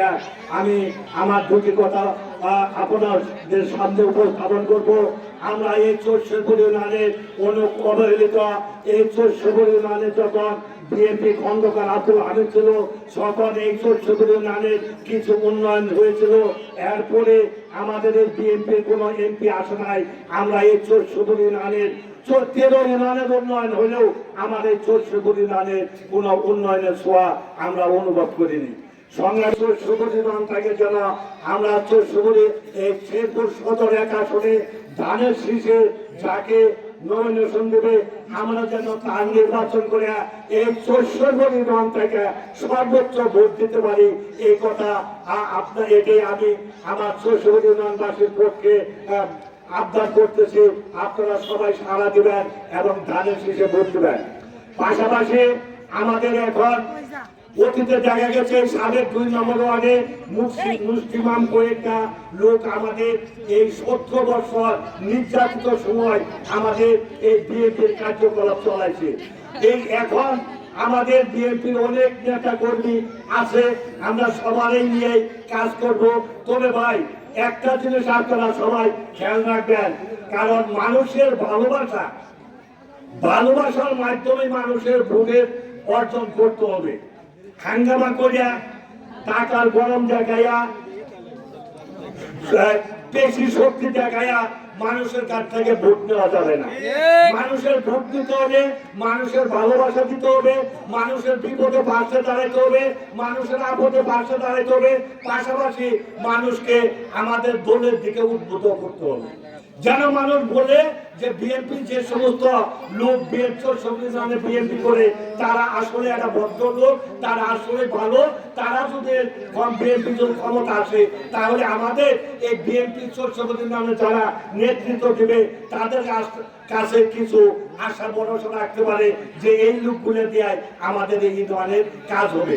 করে আমি আমার দুটি কথা আপনাদের সামনে উপস্থাপন করব। আমরা এই চোরশেরপুর ইউনিয়নের অনু অবহেলিত এই চোরশেরপুর ইউনিয়নে যখন বিএনপি খন্দকার আব্দুল হামিদ ছিল, তখন এই চোরশেরপুর ইউনিয়নের কিছু উন্নয়ন হয়েছিল। এরপরে আমাদের এই বিএনপির কোনো এমপি আসে নাই। আমরা এই চোরশেরপুর ইউনিয়নের চোর তেরো ইউনিয়নের উন্নয়ন হলেও আমাদের চোরশেরপুর ইউনিয়নের কোনো উন্নয়নের ছোঁয়া আমরা অনুভব করিনি। সংগ্রাম সুগরি নাম থাকে যেন আমরা সুগরি এই শেরপুর সদর এক আসনে ধানের শীষে যাকে নমিনেশন দেবে, আমরা যেন তার নির্বাচন করে এই চৈশ্বরী নাম থেকে সর্বোচ্চ ভোট দিতে পারি। এই কথা আপনার এটাই আমি আমার চৈশ্বরী নামবাসীর পক্ষে আবদার করতেছি। আপনারা সবাই সাড়া দিবেন এবং ধানের শীষে ভোট দেবেন। পাশাপাশি আমাদের এখন অতীতে দেখা গেছে সাবেক দুই নম্বর ওয়ার্ডে মুসলিম মুসলিমাম কয়েকটা লোক আমাদের এই সত্তর বছর নির্যাতিত সময় আমাদের এই বিএনপির কার্যকলাপ চলাইছে। এই এখন আমাদের বিএনপির অনেক নেতা কর্মী আছে আমরা সবারই নিয়ে কাজ করব। তবে ভাই একটা জিনিস আপনারা সবাই খেয়াল রাখবেন কারণ মানুষের ভালোবাসা ভালোবাসার মাধ্যমে মানুষের ভোটের অর্জন করতে হবে। হাঙ্গামা করিয়া টাকার গরম দেখাইয়া পেশি শক্তি দেখাইয়া মানুষের কাছ থেকে ভোট নেওয়া যাবে না। মানুষের ভোট দিতে হবে মানুষের ভালোবাসা দিতে হবে মানুষের বিপদে পাশে দাঁড়াইতে হবে মানুষের আপদে পাশে দাঁড়াইতে হবে। পাশাপাশি মানুষকে আমাদের দলের দিকে উদ্বুদ্ধ করতে হবে। বলে যে বিএনপি যে সমস্ত লোক বিএনপি করে, তারা আসলে একটা ভদ্র লোক তারা আসলে ভালো, তারা যদি বিএনপি যদি ক্ষমতা আসে, তাহলে আমাদের এই বিএনপি সংবিধানে যারা নেতৃত্ব দেবে, তাদের কাছে কিছু আশা ভরসা রাখতে পারে যে এই লোকগুলো দেয় আমাদের এই ধরনের কাজ হবে।